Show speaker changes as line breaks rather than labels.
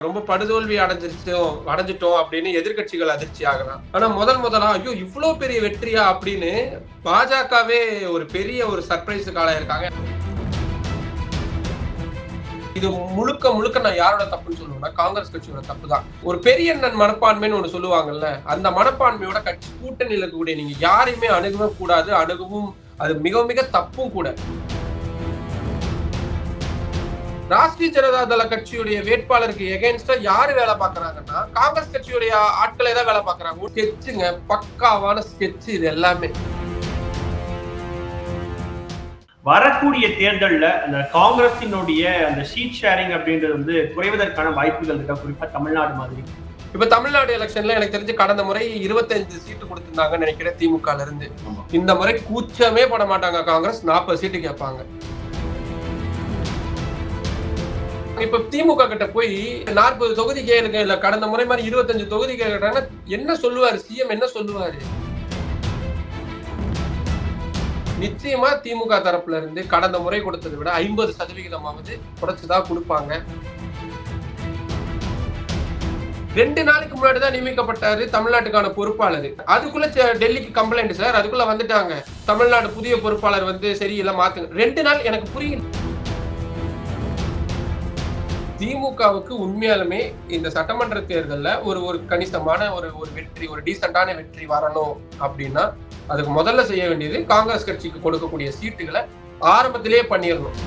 ரொம்ப படுதோல்வி அடைஞ்சிருச்சோம் அடைஞ்சிட்டோம் அப்படின்னு எதிர்கட்சிகள் அதிர்ச்சி ஆகலாம். ஆனா முதல் முதலா ஐயோ இவ்வளவு பெரிய வெற்றியா அப்படின்னு பாஜகவே ஒரு பெரிய ஒரு சர்ப்ரைஸுக்கு ஆளாயிருக்காங்க இது முழுக்க முழுக்க நான் யாரோட தப்புன்னு சொல்லுவேன்னா காங்கிரஸ் கட்சியோட தப்பு தான் ஒரு பெரிய அண்ணன் மனப்பான்மைன்னு ஒண்ணு சொல்லுவாங்கல்ல அந்த மனப்பான்மையோட கட்சி கூட்டணியில் இருக்கக்கூடிய நீங்க யாரையுமே அணுகவும் கூடாது அணுகவும் அது மிக மிக தப்பும் கூட. ராஷ்டிரிய ஜனதா தள கட்சியுடைய வேட்பாளருக்கு எகென்ஸ்டா யாரு வேலை பாக்குறாங்கன்னா காங்கிரஸ் கட்சியுடைய ஆட்களே தான் வேலை பாக்குறாங்க ஸ்கெட்சுங்க பக்காவான ஸ்கெட்ச் இது எல்லாமே.
வரக்கூடிய தேர்தல்ல அந்த காங்கிரசினுடைய அந்த ஷீட் ஷேரிங் அப்படின்றது வந்து குறைவதற்கான வாய்ப்புகள் இருக்கா. குறிப்பா தமிழ்நாடு மாதிரி.
இப்ப தமிழ்நாடு எலெக்ஷன்ல எனக்கு தெரிஞ்சு கடந்த முறை 25 சீட்டு கொடுத்திருந்தாங்கன்னு நினைக்கிறேன் திமுகல இருந்து. இந்த முறை கூச்சமே பட மாட்டாங்க காங்கிரஸ். நாற்பது சீட்டு கேட்பாங்க. இப்ப திமுக கிட்ட போய் நாற்பது தொகுதி கேளுங்க இல்ல கடந்த முறை மாதிரி 25 தொகுதி கேட்கறாங்க என்ன சொல்லுவாரு? சிஎம் என்ன சொல்லுவாரு? நிச்சயமா திமுக தரப்புல இருந்து கடந்த முறை கொடுத்ததை விட ஐம்பது சதவிகிதமாவது குறைச்சுதான் கொடுப்பாங்க. ரெண்டு நாளைக்கு முன்னாடி தான் நியமிக்கப்பட்டாரு தமிழ்நாட்டுக்கான பொறுப்பாளர். அதுக்குள்ள டெல்லிக்கு கம்ப்ளைண்ட் சார். அதுக்குள்ள வந்துட்டாங்க. தமிழ்நாடு புதிய பொறுப்பாளர் வந்து சரியில்லை மாத்துங்க ரெண்டு நாள் எனக்கு புரியல திமுகவுக்கு உண்மையாலுமே இந்த சட்டமன்ற தேர்தலில் ஒரு ஒரு கணிசமான ஒரு ஒரு வெற்றி ஒரு டீசெண்டான வெற்றி வரணும் அப்படின்னா அதுக்கு முதல்ல செய்ய வேண்டியது காங்கிரஸ் கட்சிக்கு கொடுக்கக்கூடிய சீட்டுகளை ஆரம்பத்திலேயே பண்ணிடணும்